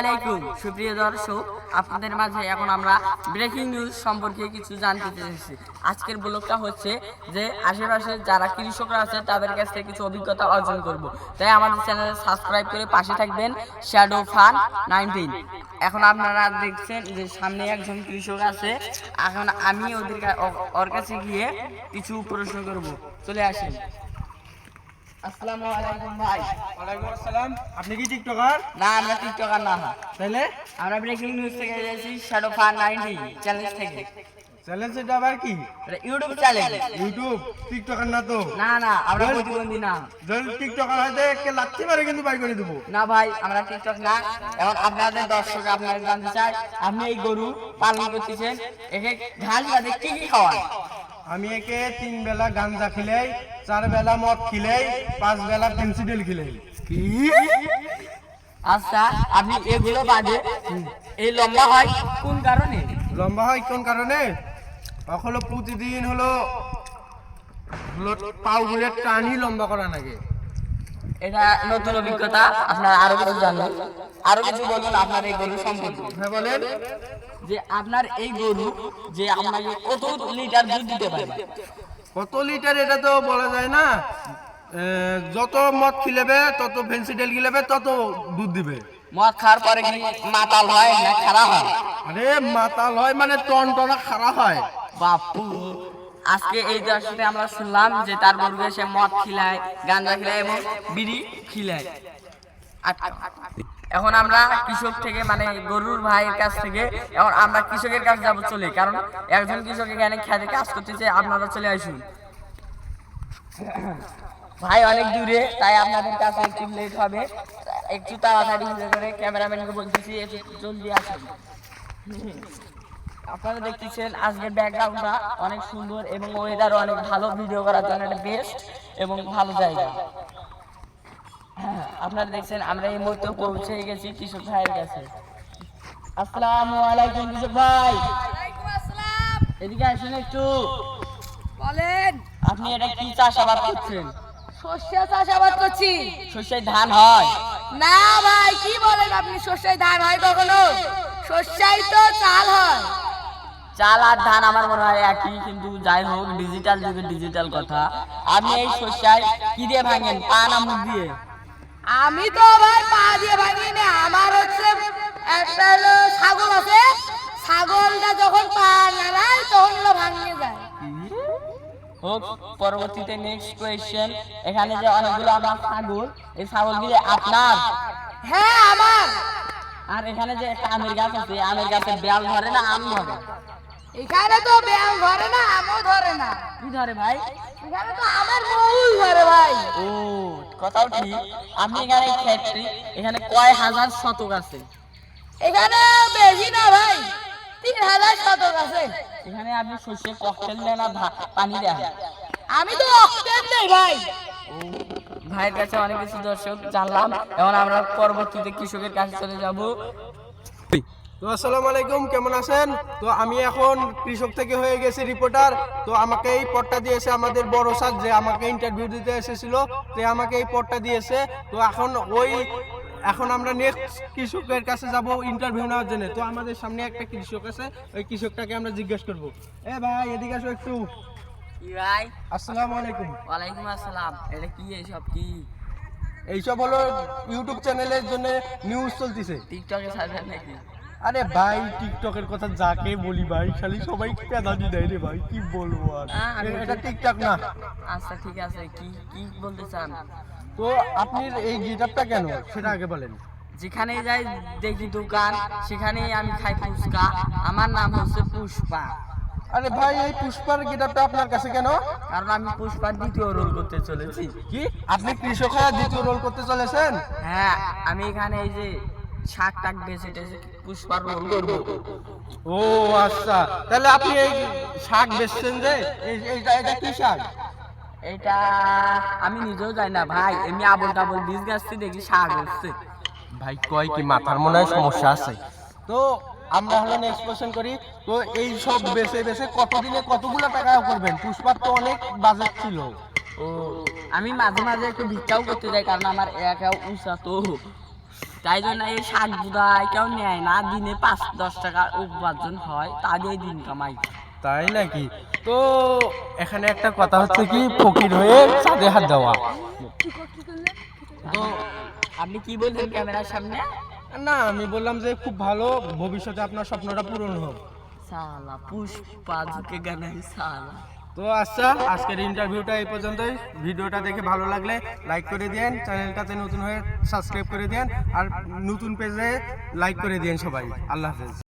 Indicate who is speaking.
Speaker 1: আলাইকুম, সুপ্রিয় দর্শক, আপনাদের মাঝে এখন আমরা ব্রেকিং নিউজ সম্পর্কে কিছু জানতে চেয়েছি। আজকের ব্লগটা হচ্ছে যে, আশেপাশে যারা কৃষকরা আছে, তাদের কাছ থেকে কিছু অভিজ্ঞতা অর্জন করব। তাই আমাদের চ্যানেলে সাবস্ক্রাইব করে পাশে থাকবেন শ্যাডো ফান নাইনটিন এখন আপনারা দেখছেন যে, সামনে একজন কৃষক আছে। এখন আমি ওদের ওর কাছে গিয়ে কিছু প্রশ্ন করব। চলে আসেন। আসসালামু আলাইকুম ভাই।
Speaker 2: ওয়ালাইকুম আসসালাম। আপনি কি টিকটকার?
Speaker 1: না আমরা টিকটকার না
Speaker 2: তাহলে
Speaker 1: আমরা ব্রেকিং নিউজ থেকে এসেছি শ্যাডো ফান নাইনটি চ্যালেঞ্জ থেকে।
Speaker 2: চ্যালেঞ্জ এটা আবার কি?
Speaker 1: ইউটিউব চ্যালেঞ্জ
Speaker 2: ইউটিউব টিকটকার না তো?
Speaker 1: না না আমরা প্রতিবন্ধী না।
Speaker 2: যদি টিকটকার হয় তো একে লাচ্ছি মারে কিন্তু বাই করে দেবো?
Speaker 1: না ভাই আমরা টিকটক না। এখন আপনাদের দর্শক আপনারা জানতে চাই আপনি এই গরু পালন করতেছেন একে ঘাস বাদে কি কি খাওয়ান?
Speaker 2: আমি একে তিন বেলা গাঞ্জা খিলাই চার বেলা মদ খিলাই পাঁচ বেলা পেন্সিডেল খিলাই।
Speaker 1: আচ্ছা আপনি এগুলো বাদে এই লম্বা হয় কোন কারণে?
Speaker 2: লম্বা হয় কোন কারণে? হলো প্রতিদিন হলো হলো পাউগুলো টানি লম্বা করা নাকি
Speaker 1: এটা নতুন অভিজ্ঞতা আপনারা আরও কিছু জানবেন। আরও কিছু বলুন আপনার এই গরু সম্পর্কে।
Speaker 2: হ্যাঁ বলেন।
Speaker 1: যে আপনার এই গরু যে আপনাকে কত লিটার দুধ দিতে পারে?
Speaker 2: কত লিটার এটা তো বলা যায় না। যত মদ খিলেবে তত ফেন্সিডেল খিলেবে তত দুধ দিবে।
Speaker 1: মদ খাওয়ার পরে কি মাতাল হয় না খারাপ হয়?
Speaker 2: আরে মাতাল হয় মানে টন টনা খারাপ হয়।
Speaker 1: বাপু আজকে এই দর্শনে আমরা শুনলাম যে তার গরুকে সে মদ খিলায় গাঁজা খিলায় এবং বিড়ি খিলায়। আর এখন আমরা কৃষক থেকে মানে গরুর ভাইয়ের কাছ থেকে, এখন আমরা কৃষকের কাছে যাব চলে। কারণ একজন কৃষক এখানে খেতে কাজ করতেছে, আপনারা চলে আসুন। ভাই অনেক দূরে, তাই আপনাদের কাছে একটু লেট হবে। একটু তাড়াতাড়ি করে ক্যামেরাম্যানকে বলতেছি, একটু জলদি আসুন। আপনারা দেখতেছেন আজকের ব্যাকগ্রাউন্ডটা অনেক সুন্দর এবং ওয়েদার অনেক ভালো ভিডিও করার জন্য একটা বেস্ট এবং ভালো জায়গা। আপনারা দেখছেন আমরা এই মুহূর্তে পৌঁছে গেছি কৃষক ভাইয়ের কাছে। আসসালামু আলাইকুম কৃষক ভাই। এদিকে আসুন একটু।
Speaker 3: বলেন।
Speaker 1: আপনি এটা কি চাষাবাদ করছেন?
Speaker 3: শস্য চাষাবাদ করছি।
Speaker 1: শস্যের ধান হয়?
Speaker 3: না ভাই কি বলেন আপনি? শস্যের ধান হয় কখনো? শস্যাই তো চাল হয়।
Speaker 1: চাল আর ধান আমার মনে হয় একই কিন্তু যাই হোক ডিজিটাল যুগে ডিজিটাল কথা। আপনি এই শস্যায় কি দিয়ে ভাঙেন? পা না মুখ দিয়ে?
Speaker 3: আমি তো ভাই পা দিয়ে ভাঙি না আমার হচ্ছে একটা হলো ছাগল আছে ছাগলটা যখন পা নাড়ায় তখন হলো ভাঙিয়ে যায়।
Speaker 1: হোক পরবর্তীতে নেক্সট কোয়েশ্চেন এখানে যে অনেকগুলো আমার ছাগল এই ছাগলগুলি আপনার?
Speaker 3: হ্যাঁ আমার।
Speaker 1: আর এখানে যে একটা আমের গাছ আছে আমের গাছে বেল ধরে না আম ধরে?
Speaker 3: এখানে তো ব্যায়াম ধরে না আমও ধরে না।
Speaker 1: কি ধরে ভাই?
Speaker 3: এখানে তো আমের মহুল ধরে ভাই।
Speaker 1: ও কথাও ঠিক। আপনি এখানে ফ্যাক্টরি এখানে কয় হাজার শতক আছে?
Speaker 3: এখানে বেশি না ভাই তিন হাজার শতক আছে।
Speaker 1: এখানে আপনি শস্যে ককটেল দেন আর পানি দেন
Speaker 3: আমি তো অক্টেন নেই ভাই।
Speaker 1: ভাইয়ের কাছে অনেক কিছু দর্শক জানলাম। এখন আমরা পরবর্তীতে কৃষকের কাছে চলে যাব।
Speaker 2: তো আসসালামু আলাইকুম কেমন আছেন? তো আমি এখন কৃষক থেকে হয়ে গেছি রিপোর্টার তো আমাকে এই পদটা দিয়েছে আমাদের বড় স্যার যে আমাকে ইন্টারভিউ দিতে এসেছিল তো আমাকে এই পদটা দিয়েছে। তো এখন ওই এখন আমরা নেক্সট কৃষকের কাছে যাব ইন্টারভিউ নেওয়ার জন্য। তো আমাদের সামনে একটা কৃষক আছে ওই কৃষকটাকে আমরা জিজ্ঞেস করব। এ ভাই এদিকে আসো একটু।
Speaker 1: কি ভাই?
Speaker 2: আসসালামু আলাইকুম।
Speaker 1: ওয়ালাইকুম আসসালাম। এটা কি এইসব কি?
Speaker 2: এইসব হলো ইউটিউব চ্যানেলের জন্য নিউজ চলতেছে।
Speaker 1: টিকটকে ছাড়বেন নাকি?
Speaker 2: আরে ভাই টিকটকের কথা যাকে বলি ভাই খালি সবাই পেদানি দেয় রে ভাই কি বলব আর? এটা টিকটক না।
Speaker 1: আচ্ছা ঠিক আছে কি কি বলতে চান?
Speaker 2: তো আপনি এই গিটারটা কেন সেটা আগে বলেন।
Speaker 1: যেখানে যাই দেখি দোকান সেখানেই আমি খাই ফুচকা। আমার নাম হচ্ছে পুষ্পা।
Speaker 2: আরে ভাই এই পুষ্পার গিটারটা আপনার কাছে কেন?
Speaker 1: কারণ আমি পুষ্পার দ্বিতীয় রোল করতে চলেছি।
Speaker 2: কি? আপনি কৃষক দ্বিতীয় রোল করতে চলেছেন?
Speaker 1: হ্যাঁ আমি এখানে এই যে শাক টাক বেছে টেছে পুষ্পার রোল করব।
Speaker 2: ও আচ্ছা। তাহলে আপনি এই শাক বেচছেন যে? এইটা এটা কি শাক?
Speaker 1: এটা আমি নিজেও জানি না ভাই। এমনি আবল টাবল বীজ গাছটি দেখি শাক হচ্ছে
Speaker 2: ভাই কয় কি মাথার মনে হয় সমস্যা আছে? তো আমরা হলো নেক্সট কোশ্চেন করি। তো এই সব বেচে বেচে কতদিনে কতগুলো টাকা করবেন? পুষ্পার তো অনেক বাজেট ছিল।
Speaker 1: ও আমি মাঝে মাঝে একটু ভিক্ষাও করতে যাই কারণ আমার একা উঁচা তো। তাই জন্য এই শাক বুদায় কেউ নেয় না দিনে পাঁচ দশ টাকা উপার্জন হয় তা দিয়ে দিন কামাই।
Speaker 2: তাই নাকি? তো এখানে একটা কথা হচ্ছে কি ফকির হয়ে চাঁদে হাত দেওয়া।
Speaker 1: তো আপনি কি বলছেন ক্যামেরার সামনে?
Speaker 2: না আমি বললাম যে খুব ভালো ভবিষ্যতে আপনার স্বপ্নটা পূরণ হোক।
Speaker 1: সালা পুষ্পা ঝুঁকে গানাই সালা।
Speaker 2: তো আচ্ছা আজকের ইন্টারভিউটা এই পর্যন্তই। ভিডিওটা দেখে ভালো লাগলে লাইক করে দিন চ্যানেলটাতে নতুন হয়ে সাবস্ক্রাইব করে দিন আর নতুন পেজে লাইক করে দিন সবাই। আল্লাহ হাফেজ।